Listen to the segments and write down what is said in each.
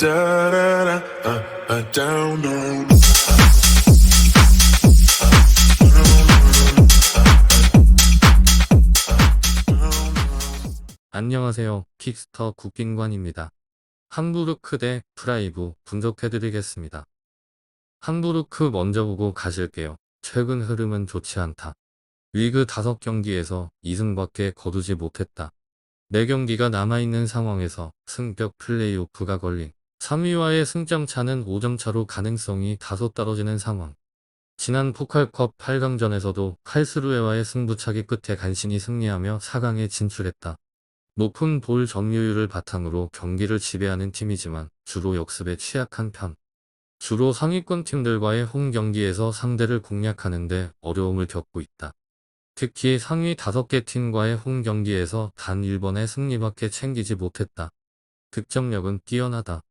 Uh, uh. 안녕하세요. 킥스터 국빈관입니다. 함부르크 대 프라이브 분석해드리겠습니다. 함부르크 먼저 보고 가실게요. 최근 흐름은 좋지 않다. 리그 5경기에서 2승밖에 거두지 못했다. 4경기가 남아있는 상황에서 승격 플레이오프가 걸린 3위와의 승점 차는 5점 차로 가능성이 다소 떨어지는 상황. 지난 포칼컵 8강전에서도 칼스루에와의 승부차기 끝에 간신히 승리하며 4강에 진출했다. 높은 볼 점유율을 바탕으로 경기를 지배하는 팀이지만 주로 역습에 취약한 편. 주로 상위권 팀들과의 홈 경기에서 상대를 공략하는데 어려움을 겪고 있다. 특히 상위 5개 팀과의 홈 경기에서 단 1번의 승리밖에 챙기지 못했다. 득점력은 뛰어나다.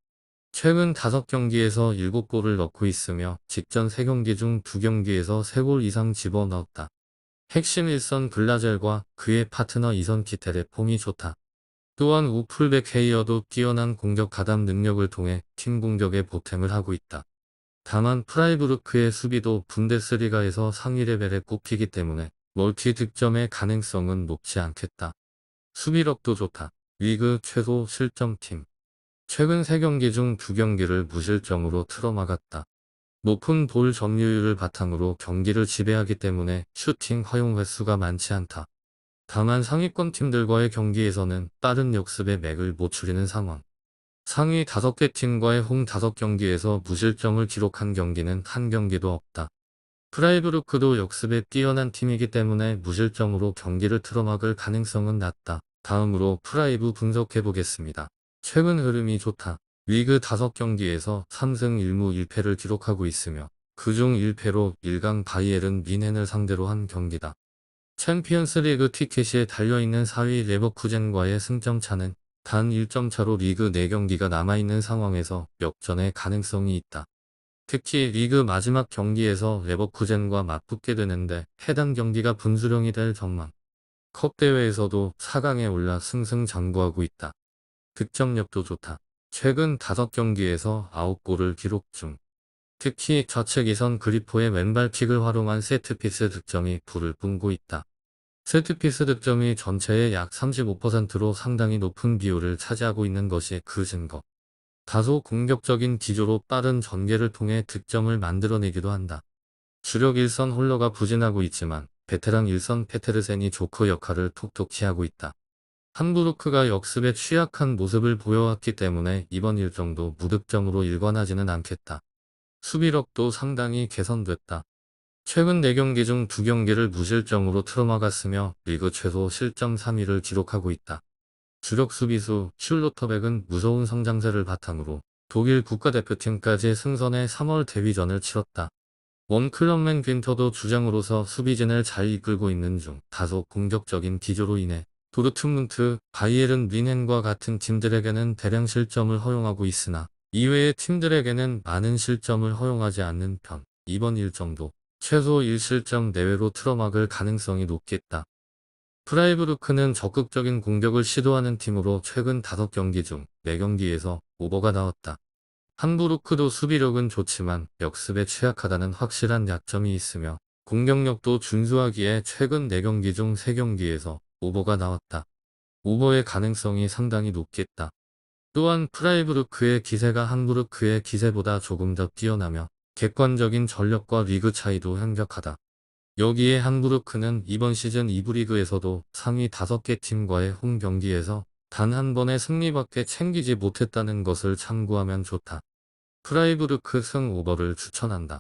최근 5경기에서 7골을 넣고 있으며 직전 3경기 중 2경기에서 3골 이상 집어넣었다. 핵심 일선 블라젤과 그의 파트너 이선 키텔의 폼이 좋다. 또한 우풀백 헤이어도 뛰어난 공격 가담 능력을 통해 팀 공격에 보탬을 하고 있다. 다만 프라이부르크의 수비도 분데스리가에서 상위 레벨에 꼽히기 때문에 멀티 득점의 가능성은 높지 않겠다. 수비력도 좋다. 리그 최소 실점팀. 최근 3경기 중 2경기를 무실점으로 틀어막았다. 높은 볼 점유율을 바탕으로 경기를 지배하기 때문에 슈팅 허용 횟수가 많지 않다. 다만 상위권 팀들과의 경기에서는 빠른 역습에 맥을 못 추리는 상황. 상위 5개 팀과의 홈 5경기에서 무실점을 기록한 경기는 한 경기도 없다. 프라이브루크도 역습에 뛰어난 팀이기 때문에 무실점으로 경기를 틀어막을 가능성은 낮다. 다음으로 프라이브 분석해 보겠습니다. 최근 흐름이 좋다. 리그 5경기에서 3승 1무 1패를 기록하고 있으며 그중 1패로 1강 바이에른 미넨을 상대로 한 경기다. 챔피언스 리그 티켓에 달려있는 4위 레버쿠젠과의 승점 차는 단 1점 차로 리그 4경기가 남아있는 상황에서 역전의 가능성이 있다. 특히 리그 마지막 경기에서 레버쿠젠과 맞붙게 되는데 해당 경기가 분수령이 될 전망. 컵 대회에서도 4강에 올라 승승장구하고 있다. 득점력도 좋다. 최근 5경기에서 9골을 기록 중. 특히 좌측 이선 그리포의 왼발킥을 활용한 세트피스 득점이 불을 뿜고 있다. 세트피스 득점이 전체의 약 35%로 상당히 높은 비율을 차지하고 있는 것이 그 증거. 다소 공격적인 기조로 빠른 전개를 통해 득점을 만들어내기도 한다. 주력 일선 홀러가 부진하고 있지만 베테랑 일선 페테르센이 조커 역할을 톡톡히 하고 있다. 함부르크가 역습에 취약한 모습을 보여왔기 때문에 이번 일정도 무득점으로 일관하지는 않겠다. 수비력도 상당히 개선됐다. 최근 4경기 중 2경기를 무실점으로 틀어막았으며 리그 최소 실점 3위를 기록하고 있다. 주력 수비수 슐로터백은 무서운 성장세를 바탕으로 독일 국가대표팀까지 승선해 3월 데뷔전을 치렀다. 원클럽맨 빈터도 주장으로서 수비진을 잘 이끌고 있는 중 다소 공격적인 기조로 인해 도르트문트, 바이에른 뮌헨과 같은 팀들에게는 대량 실점을 허용하고 있으나 이외의 팀들에게는 많은 실점을 허용하지 않는 편. 이번 일정도 최소 1실점 내외로 틀어막을 가능성이 높겠다. 프라이브루크는 적극적인 공격을 시도하는 팀으로 최근 5경기 중 4경기에서 오버가 나왔다. 함부르크도 수비력은 좋지만 역습에 취약하다는 확실한 약점이 있으며 공격력도 준수하기에 최근 4경기 중 3경기에서 오버가 나왔다. 오버의 가능성이 상당히 높겠다. 또한 프라이브루크의 기세가 함부르크의 기세보다 조금 더 뛰어나며 객관적인 전력과 리그 차이도 현격하다. 여기에 함부르크는 이번 시즌 2부 리그에서도 상위 5개 팀과의 홈 경기에서 단 한 번의 승리밖에 챙기지 못했다는 것을 참고하면 좋다. 프라이브르크 승 오버를 추천한다.